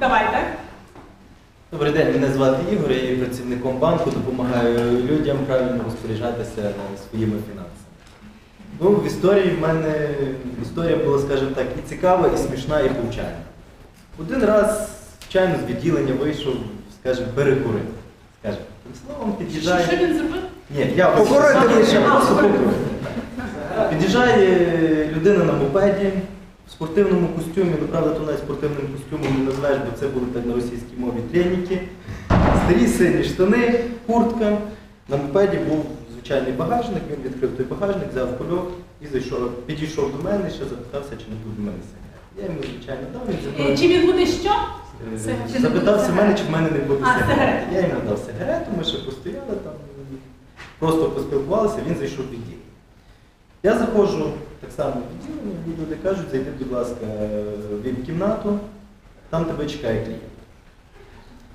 Давайте. Добрий день, мене звати Ігор, я є працівником банку, допомагаю людям правильно розпоряджатися своїми фінансами. Ну, в історії в мене історія була, скажімо так, і цікава, і смішна, і повчальна. Один раз, звичайно, з відділення вийшов, скажімо, перекурити. Скажімо, тим словом, під'їжджає. що він зробив? Ні, я Покурити. Я просто покурю. Під'їжджає людина на мопеді в спортивному костюмі, ну правда, то навіть спортивним костюмом не назвеш, бо це були так на російській мові треніки. Старі сині штани, куртка. На мопеді був звичайний багажник, він відкрив той багажник, взяв кульок і зайшов, підійшов до мене і ще запитався, чи не буде в мене сигарет. Я йому, звичайно, дав, він Е, забрав. Чи він буде що? Е, Сигарет. Запитався мене, чи в мене не буде А, сигарет. сигарети. Я йому дав сигарету, ми ще постояли там, просто поспілкувалися, він зайшов в відділ. Я заходжу так само в відділення, мені люди кажуть, зайди, будь ласка, в віп-кімнату, там тебе чекає клієнт.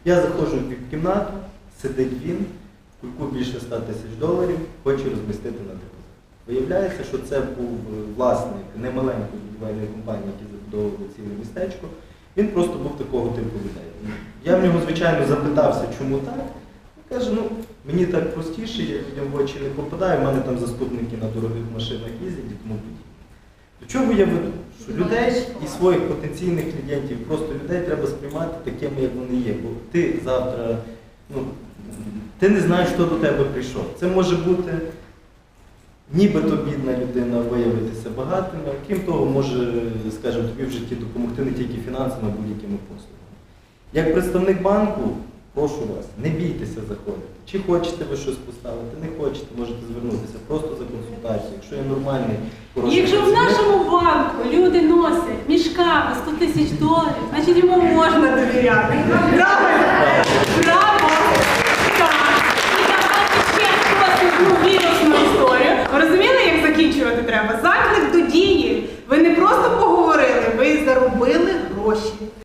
Я заходжу в віп-кімнату, сидить він, кульку більше 100 тисяч доларів, хоче розмістити на депозит. Виявляється, що це був власник немаленької будівельної компанії, який забудовував ціле містечко. Він просто був такого типу людей. Я в нього, звичайно, запитався, чому так. Він каже, ну мені так простіше, я людям в очі не попадаю, в мене там заступники на дорогих машинах їздять і тому подібне. До чого я веду? Що людей і своїх потенційних клієнтів, просто людей треба сприймати такими, як вони є. Бо ти завтра, ну, ти не знаєш, хто до тебе прийшов. Це може бути нібито бідна людина виявитися багатим, а крім того, може, скажімо, тобі в житті допомогти не тільки фінансами, а будь-якими послугами. Як представник банку, прошу вас, не бійтеся заходити. Чи хочете ви щось поставити, не хочете, можете звернутися просто за консультацією. Якщо є нормальний, хороший Якщо в нашому банку люди носять мішками 100 тисяч доларів, значить йому можна довіряти. Правильно? Браво! Так. І ще хтось одну вірусну історію. Ви розуміли, як закінчувати треба? Заклик до дії. Ви не просто поговорили, ви заробили гроші.